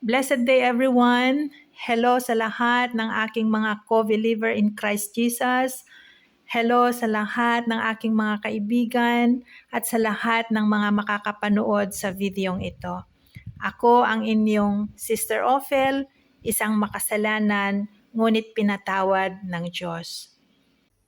Blessed day everyone. Hello sa lahat ng aking mga co-believer in Christ Jesus. Hello sa lahat ng aking mga kaibigan at sa lahat ng mga makakapanood sa videong ito. Ako ang inyong Sister Ophel, isang makasalanan ngunit pinatawad ng Diyos.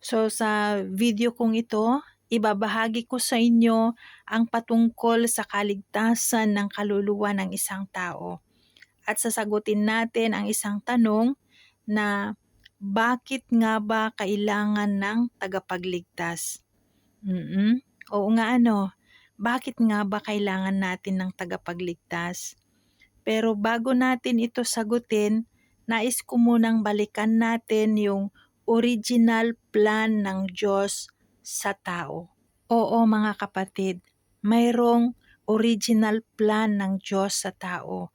So sa video kong ito, ibabahagi ko sa inyo ang patungkol sa kaligtasan ng kaluluwa ng isang tao. At sasagutin natin ang isang tanong na bakit nga ba kailangan ng tagapagligtas? Mm-mm. Oo nga ano, bakit nga ba kailangan natin ng tagapagligtas? Pero bago natin ito sagutin, nais ko munang balikan natin yung original plan ng Diyos sa tao. Oo mga kapatid, mayroong original plan ng Diyos sa tao.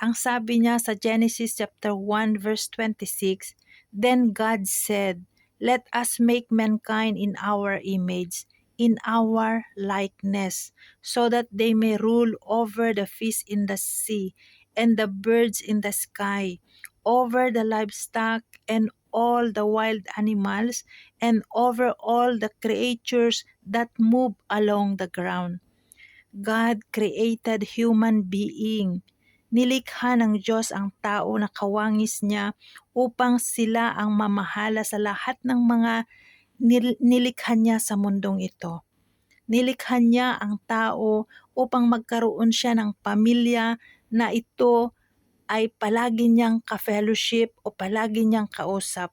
Ang sabi niya sa Genesis chapter 1 verse 26, Then God said, Let us make mankind in our image, in our likeness, so that they may rule over the fish in the sea, and the birds in the sky, over the livestock and all the wild animals, and over all the creatures that move along the ground. God created human being. Nilikha ng Diyos ang tao na kawangis niya upang sila ang mamahala sa lahat ng mga nil- nilikha niya sa mundong ito. Nilikha niya ang tao upang magkaroon siya ng pamilya na ito ay palagi niyang ka-fellowship o palagi niyang kausap.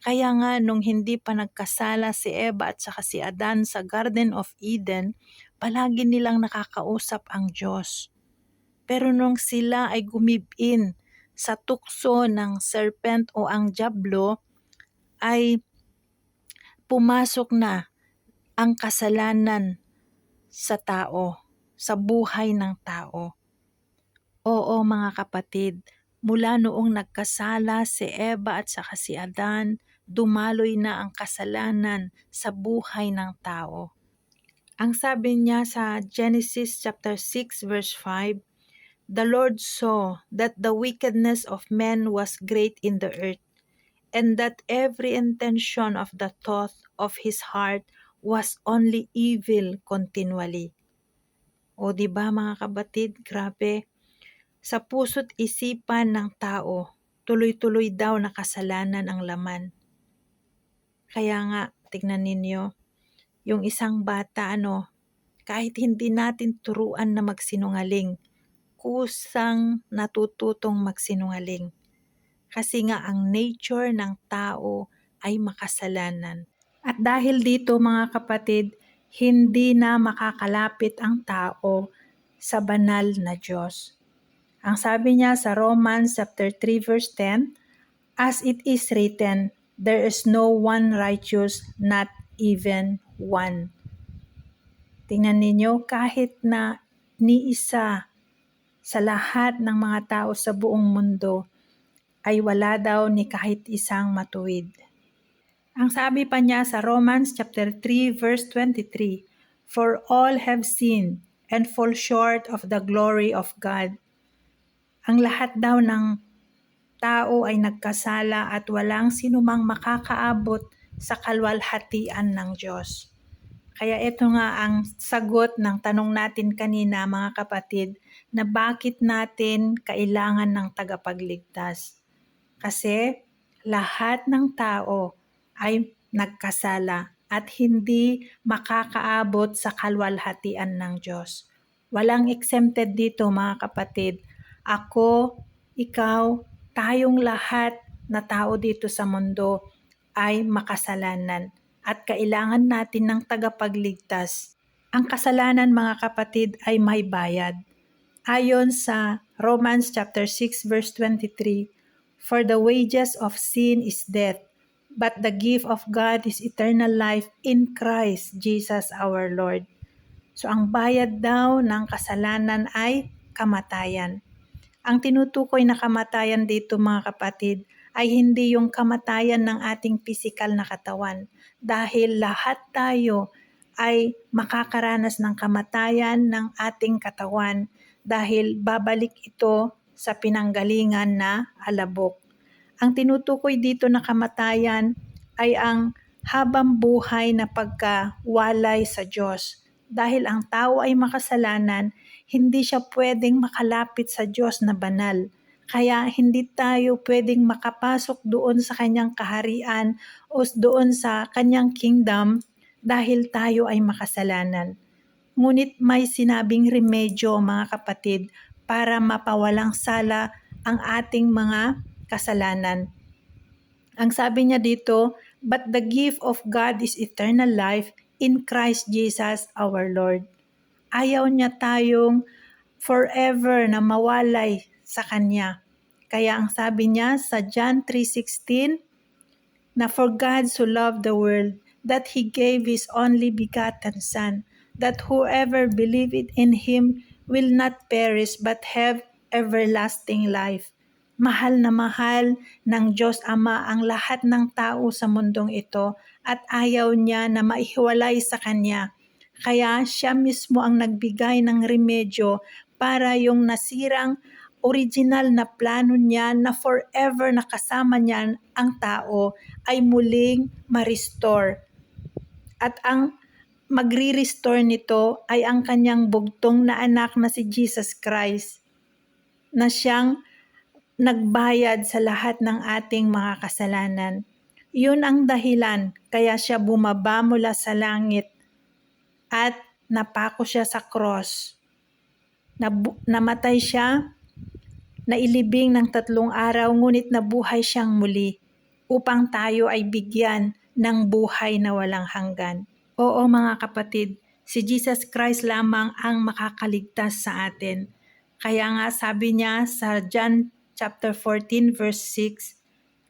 Kaya nga nung hindi pa nagkasala si Eva at saka si Adan sa Garden of Eden, palagi nilang nakakausap ang Diyos. Pero nung sila ay gumibin sa tukso ng serpent o ang diablo, ay pumasok na ang kasalanan sa tao, sa buhay ng tao. Oo mga kapatid, mula noong nagkasala si Eva at saka si Adan, dumaloy na ang kasalanan sa buhay ng tao. Ang sabi niya sa Genesis chapter 6 verse 5, The Lord saw that the wickedness of men was great in the earth, and that every intention of the thought of his heart was only evil continually. O di ba mga kabatid, grabe. Sa puso't isipan ng tao, tuloy-tuloy daw na kasalanan ang laman. Kaya nga, tignan ninyo, yung isang bata, ano, kahit hindi natin turuan na magsinungaling, kusang natututong magsinungaling. Kasi nga ang nature ng tao ay makasalanan. At dahil dito mga kapatid, hindi na makakalapit ang tao sa banal na Diyos. Ang sabi niya sa Romans chapter 3 verse 10, As it is written, there is no one righteous, not even one. Tingnan ninyo, kahit na ni isa sa lahat ng mga tao sa buong mundo ay wala daw ni kahit isang matuwid. Ang sabi pa niya sa Romans chapter 3 verse 23, For all have sinned and fall short of the glory of God. Ang lahat daw ng tao ay nagkasala at walang sinumang makakaabot sa kalwalhatian ng Diyos. Kaya ito nga ang sagot ng tanong natin kanina mga kapatid na bakit natin kailangan ng tagapagligtas. Kasi lahat ng tao ay nagkasala at hindi makakaabot sa kalwalhatian ng Diyos. Walang exempted dito mga kapatid. Ako, ikaw, tayong lahat na tao dito sa mundo ay makasalanan at kailangan natin ng tagapagligtas. Ang kasalanan mga kapatid ay may bayad. Ayon sa Romans chapter 6 verse 23, For the wages of sin is death, but the gift of God is eternal life in Christ Jesus our Lord. So ang bayad daw ng kasalanan ay kamatayan. Ang tinutukoy na kamatayan dito mga kapatid ay hindi yung kamatayan ng ating pisikal na katawan dahil lahat tayo ay makakaranas ng kamatayan ng ating katawan dahil babalik ito sa pinanggalingan na alabok. Ang tinutukoy dito na kamatayan ay ang habang buhay na pagkawalay sa Diyos. Dahil ang tao ay makasalanan, hindi siya pwedeng makalapit sa Diyos na banal. Kaya hindi tayo pwedeng makapasok doon sa kanyang kaharian o doon sa kanyang kingdom dahil tayo ay makasalanan. Ngunit may sinabing remedyo mga kapatid para mapawalang sala ang ating mga kasalanan. Ang sabi niya dito, But the gift of God is eternal life in Christ Jesus our Lord. Ayaw niya tayong forever na mawalay sa Kanya. Kaya ang sabi niya sa John 3.16, na for God so loved the world that He gave His only begotten Son, that whoever believeth in Him will not perish but have everlasting life. Mahal na mahal ng Diyos Ama ang lahat ng tao sa mundong ito at ayaw niya na maihiwalay sa Kanya. Kaya siya mismo ang nagbigay ng remedyo para yung nasirang original na plano niya na forever nakasama niya ang tao ay muling ma-restore. At ang magri-restore nito ay ang kanyang bugtong na anak na si Jesus Christ na siyang nagbayad sa lahat ng ating mga kasalanan. Yun ang dahilan kaya siya bumaba mula sa langit at napako siya sa cross. Nabu- namatay siya, nailibing ng tatlong araw ngunit nabuhay siyang muli upang tayo ay bigyan ng buhay na walang hanggan. Oo mga kapatid, si Jesus Christ lamang ang makakaligtas sa atin. Kaya nga sabi niya sa John chapter 14 verse 6,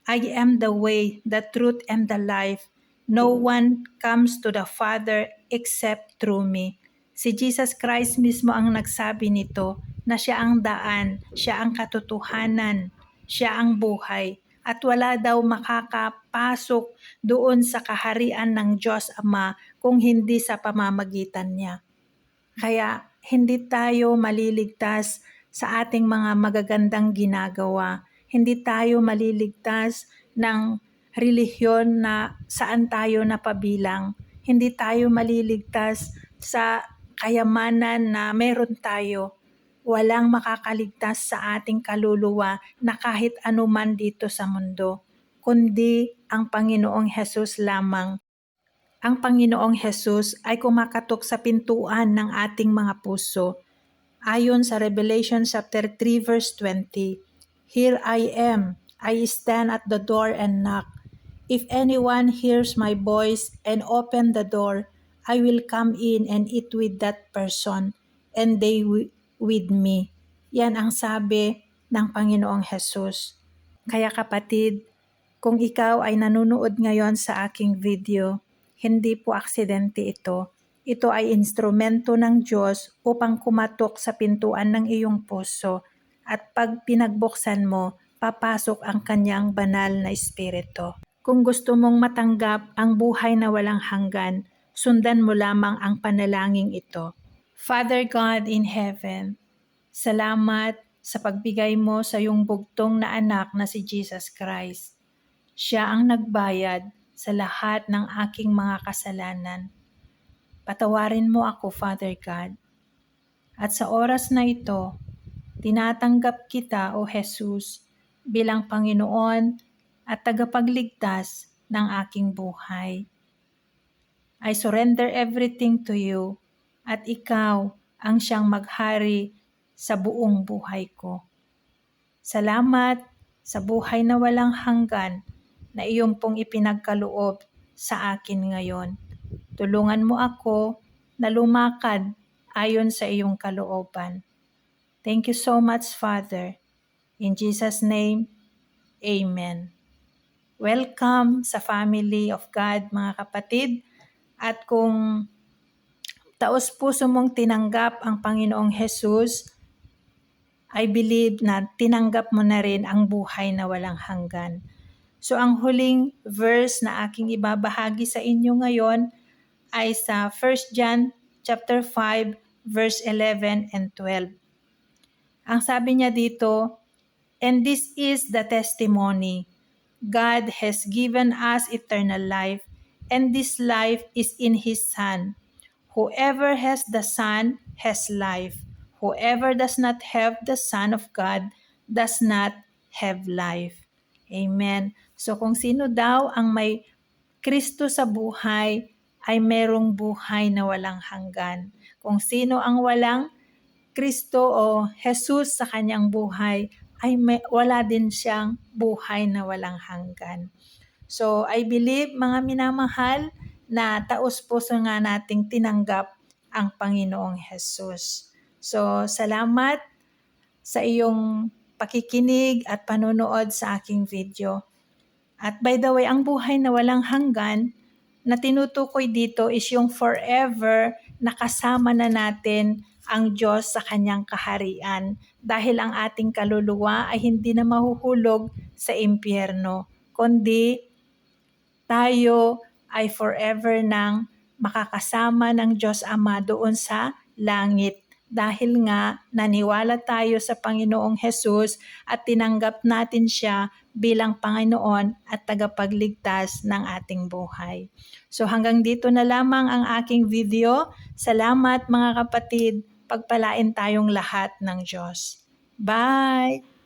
I am the way, the truth, and the life. No one comes to the Father except through me. Si Jesus Christ mismo ang nagsabi nito na siya ang daan, siya ang katotohanan, siya ang buhay, at wala daw makakapasok doon sa kaharian ng Diyos Ama kung hindi sa pamamagitan niya. Kaya hindi tayo maliligtas sa ating mga magagandang ginagawa. Hindi tayo maliligtas ng relihiyon na saan tayo napabilang. Hindi tayo maliligtas sa kayamanan na meron tayo. Walang makakaligtas sa ating kaluluwa na kahit anuman dito sa mundo, kundi ang Panginoong Hesus lamang. Ang Panginoong Hesus ay kumakatok sa pintuan ng ating mga puso Ayon sa Revelation chapter 3 verse 20, Here I am, I stand at the door and knock. If anyone hears my voice and open the door, I will come in and eat with that person and they with me. Yan ang sabi ng Panginoong Hesus. Kaya kapatid, kung ikaw ay nanonood ngayon sa aking video, hindi po aksidente ito ito ay instrumento ng Diyos upang kumatok sa pintuan ng iyong puso at pag pinagbuksan mo, papasok ang kanyang banal na espiritu. Kung gusto mong matanggap ang buhay na walang hanggan, sundan mo lamang ang panalangin ito. Father God in heaven, salamat sa pagbigay mo sa iyong bugtong na anak na si Jesus Christ. Siya ang nagbayad sa lahat ng aking mga kasalanan Patawarin mo ako, Father God. At sa oras na ito, tinatanggap kita, O Jesus, bilang Panginoon at tagapagligtas ng aking buhay. I surrender everything to you at ikaw ang siyang maghari sa buong buhay ko. Salamat sa buhay na walang hanggan na iyong pong ipinagkaloob sa akin ngayon. Tulungan mo ako na lumakad ayon sa iyong kalooban. Thank you so much, Father. In Jesus' name, Amen. Welcome sa family of God, mga kapatid. At kung taos puso mong tinanggap ang Panginoong Jesus, I believe na tinanggap mo na rin ang buhay na walang hanggan. So ang huling verse na aking ibabahagi sa inyo ngayon ay sa 1 John chapter 5 verse 11 and 12. Ang sabi niya dito, and this is the testimony. God has given us eternal life, and this life is in His Son. Whoever has the Son has life. Whoever does not have the Son of God does not have life. Amen. So kung sino daw ang may Kristo sa buhay, ay merong buhay na walang hanggan. Kung sino ang walang Kristo o Jesus sa kanyang buhay, ay may, wala din siyang buhay na walang hanggan. So, I believe, mga minamahal, na taos puso nga nating tinanggap ang Panginoong Jesus. So, salamat sa iyong pakikinig at panonood sa aking video. At by the way, ang buhay na walang hanggan na tinutukoy dito is yung forever na kasama na natin ang Diyos sa kanyang kaharian dahil ang ating kaluluwa ay hindi na mahuhulog sa impyerno, kundi tayo ay forever nang makakasama ng Diyos Ama doon sa langit dahil nga naniwala tayo sa Panginoong Hesus at tinanggap natin siya bilang Panginoon at tagapagligtas ng ating buhay. So hanggang dito na lamang ang aking video. Salamat mga kapatid. Pagpalain tayong lahat ng Diyos. Bye!